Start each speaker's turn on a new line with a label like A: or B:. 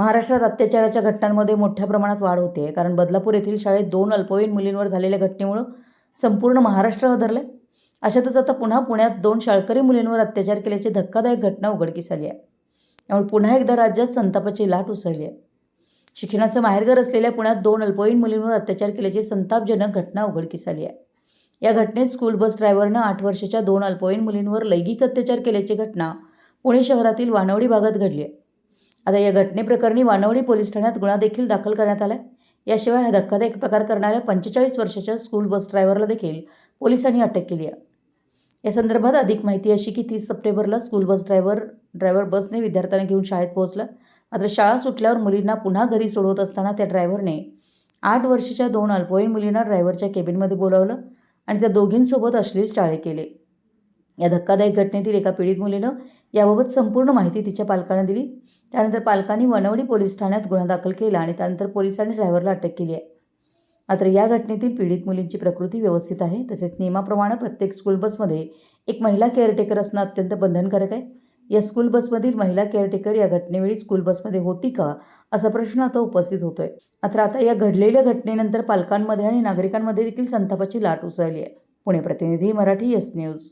A: महाराष्ट्रात अत्याचाराच्या घटनांमध्ये मोठ्या प्रमाणात वाढ होते. कारण बदलापूर येथील शाळेत दोन अल्पवयीन मुलींवर झालेल्या घटनेमुळं संपूर्ण महाराष्ट्र आहे अशातच आता पुन्हा पुण्यात दोन शाळकरी मुलींवर अत्याचार केल्याची धक्कादायक घटना उघडकीस आली आहे. त्यामुळे पुन्हा एकदा राज्यात संतापाची लाट उसळली आहे. शिक्षणाचं माहेरघर असलेल्या पुण्यात दोन अल्पवयीन मुलींवर अत्याचार केल्याची संतापजनक घटना उघडकीस आली आहे. या घटनेत स्कूल बस ड्रायव्हरनं आठ वर्षाच्या दोन अल्पवयीन मुलींवर लैंगिक अत्याचार केल्याची घटना पुणे शहरातील वानवडी भागात घडली आहे. आता या घटनेप्रकरणी वानवडी पोलीस ठाण्यात गुन्हा देखील दाखल करण्यात आला आहे याशिवाय हा धक्कादायक प्रकार करणाऱ्या पंचेचाळीस वर्षाच्या स्कूल बस ड्रायव्हरला देखील पोलिसांनी अटक केली आहे. या संदर्भात अधिक माहिती अशी की तीस सप्टेंबरला स्कूल बस ड्रायव्हर ड्रायव्हर बसने विद्यार्थ्यांना घेऊन शाळेत पोहोचला. मात्र शाळा सुटल्यावर मुलींना पुन्हा घरी सोडवत असताना त्या ड्रायव्हरने आठ वर्षाच्या दोन अल्पवयीन मुलींना ड्रायव्हरच्या केबिनमध्ये बोलावलं आणि त्या दोघींसोबत अश्लील चाळे केले. या धक्कादायक घटनेतील एका पीडित मुलीनं याबाबत संपूर्ण माहिती तिच्या पालकांना दिली. त्यानंतर पालकांनी वनवडी पोलीस ठाण्यात गुन्हा दाखल केला आणि त्यानंतर पोलिसांनी ड्रायव्हरला अटक केली आहे. मात्र या घटनेतील पीडित मुलींची प्रकृती व्यवस्थित आहे तसेच नियमाप्रमाणे प्रत्येक स्कूल बसमध्ये एक महिला केअरटेकर असणं अत्यंत बंधनकारक आहे. या स्कूल बसमधील महिला केअरटेकर या घटनेवेळी स्कूल बसमध्ये होती का असा प्रश्न आता उपस्थित होतोय. मात्र आता या घडलेल्या घटनेनंतर पालकांमध्ये आणि नागरिकांमध्ये देखील संतापाची लाट उसळली आहे. पुणे प्रतिनिधी मराठी एस न्यूज.